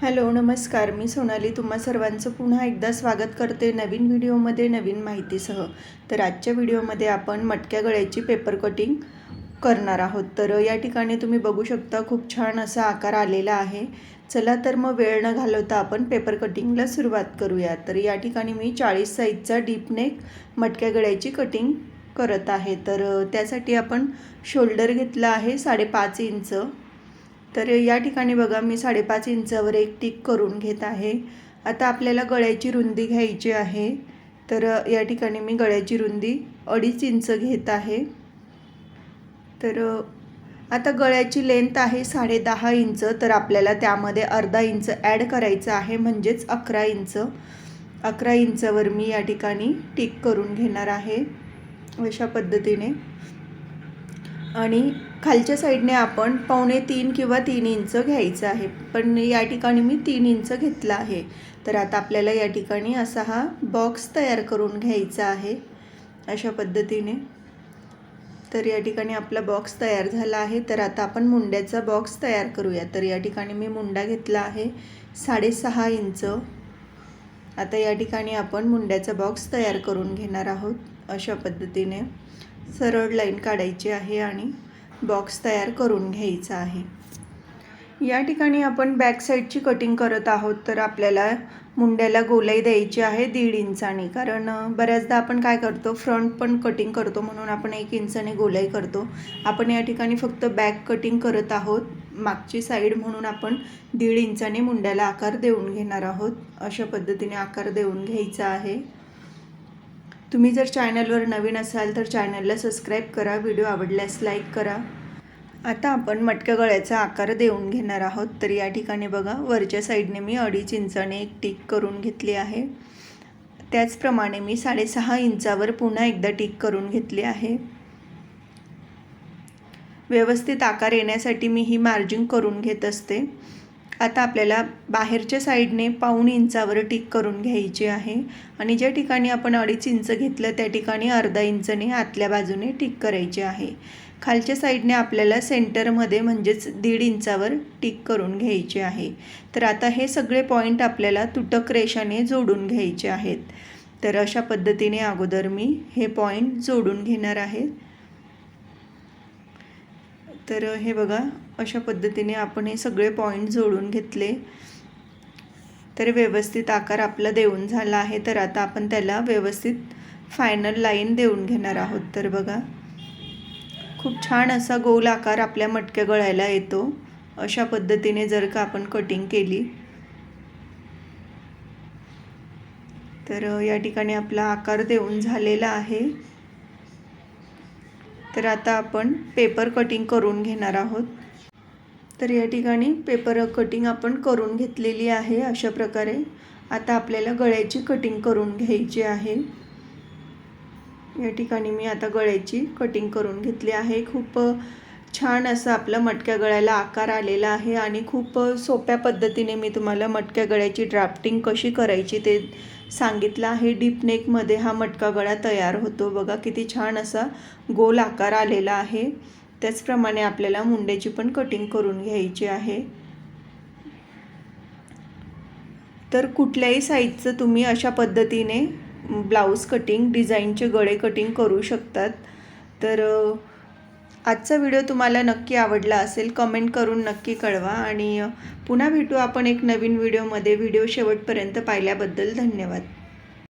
Hello नमस्कार. मी सोनाली. तुम्हा सर्वांचं पुन्हा एकदा स्वागत करते नवीन व्हिडिओमध्ये नवीन माहितीसह. तर आजच्या व्हिडिओमध्ये आपण मटक्या गळ्याची पेपर कटिंग करणार आहोत. तर या ठिकाणी तुम्ही बघू शकता खूप छान असा आकार आलेला आहे. चला तर मग वेळ न घालवता आपण पेपर कटिंगला सुरुवात करूया. तर या ठिकाणी मी चाळीस साईजचा डीपनेक मटक्या गळ्याची कटिंग करत आहे. तर त्यासाठी आपण शोल्डर घेतला आहे साडेपाच इंच. तर या ठिकाणी बघा मी साडेपाच इंचावर एक टिक करून घेत आहे. आता आपल्याला गळ्याची रुंदी घ्यायची आहे. तर या ठिकाणी मी गळ्याची रुंदी अडीच इंच घेत आहे. तर आता गळ्याची लेंथ आहे साडे दहा इंच तर आपल्याला त्यामध्ये अर्धा इंच ॲड करायचं आहे म्हणजेच अकरा इंच. अकरा इंचावर मी या ठिकाणी टिक करून घेणार आहे अशा पद्धतीने. आणि खालच्या साईडने आपण पावणे तीन किंवा तीन इंच घ्यायचं आहे. पण या ठिकाणी मी तीन इंच घेतला आहे. तर आता आपल्याला या ठिकाणी असा हा बॉक्स तयार करून घ्यायचा आहे. अशा पद्धतीने. तर या ठिकाणी आपला बॉक्स तयार झाला आहे. तर आता आपण मुंड्याचा बॉक्स तयार करूया. तर या ठिकाणी मी मुंडा घेतला आहे. साडेसहा इंच. आता या ठिकाणी आपण मुंड्याचा बॉक्स तयार करून घेणार आहोत. अशा पद्धतीने. सरळ लाईन काढायची आहे आणि बॉक्स तयार करून घ्यायचा आहे. या ठिकाणी आपण बॅक साईडची कटिंग करत आहोत तर आपल्याला मुंड्याला गोलाई द्यायची आहे दीड इंचाने कारण बऱ्याचदा आपण काय करतो फ्रंट पण कटिंग करतो म्हणून आपण एक इंचाने गोलाई करतो. आपण या ठिकाणी फक्त बॅक कटिंग करत आहोत. मागची साईड म्हणून आपण दीड इंचाने मुंड्याला आकार देऊन घेणार आहोत. अशा पद्धतीने आकार देऊन घ्यायचा आहे. तुम्ही जर चॅनलवर नवीन असाल तर चॅनलला सबस्क्राईब करा व्हिडिओ आवडल्यास लाईक करा. आता आपण मटक्या गळ्याचा आकार देऊन घेणार आहोत. तर या ठिकाणी बघा वरच्या साईडने मी अडीच इंचाने एक टिक करून घेतली आहे. त्याचप्रमाणे मी साडेसहा इंचावर पुन्हा एकदा टिक करून घेतली आहे. व्यवस्थित आकार येण्यासाठी मी ही मार्जिंग करून घेत असते. आता आपल्याला बाहेरच्या साईडने पाऊण इंचावर टिक करून घ्यायची आहे. आणि ज्या ठिकाणी आपण अडीच इंच घेतलं त्या ठिकाणी अर्धा इंचने आतल्या बाजूने टिक करायची आहे. खालच्या साईडने आपल्याला सेंटरमध्ये म्हणजेच दीड इंचावर टिक करून घ्यायचे आहे. तर आता हे सगळे पॉईंट आपल्याला तुटक रेषाने जोडून घ्यायचे आहेत. तर अशा पद्धतीने अगोदर मी हे पॉईंट जोडून घेणार आहे. तर हे बघा अशा पद्धतीने आपण हे सगळे पॉईंट जोडून घेतले. तर व्यवस्थित आकार आपला देऊन झाला आहे. तर आता आपण त्याला व्यवस्थित फायनल लाईन देऊन घेणार आहोत. तर बघा खूप छान असा गोल आकार आपल्या मटक्या गळायला येतो. अशा पद्धतीने जर का आपण कटिंग केली तर या ठिकाणी आपला आकार देऊन झालेला आहे. तर आता आपण पेपर कटिंग करून घेणार आहोत. तर या ठिकाणी पेपर कटिंग आपण करून घेतलेली आहे अशा प्रकारे. आता आपल्याला गळ्याची कटिंग करून घ्यायची आहे. या ठिकाणी मी आता गळ्याची कटिंग करून घेतली आहे. खूप छान असं आपलं मटक्या गळ्याला आकार आलेला आहे आणि खूप सोप्या पद्धतीने मी तुम्हाला मटक्या गळ्याची ड्राफ्टिंग कशी करायची ते सांगितलं आहे. डीप नेकमध्ये हा मटका गळा तयार होतो. बघा किती छान असा गोल आकार आलेला आहे. त्याचप्रमाणे आपल्याला मुंड्याची पण कटिंग करून घ्यायची आहे. तर कुठल्याही साईजचं तुम्ही अशा पद्धतीने ब्लाऊज कटिंग डिझाईनचे गळे कटिंग करू शकतात. तर आजचा व्हिडिओ तुम्हाला नक्की आवडला असेल कमेंट करून नक्की कळवा आणि पुन्हा भेटू आपण एक नवीन व्हिडिओमध्ये. व्हिडिओ शेवटपर्यंत पाहिल्याबद्दल धन्यवाद.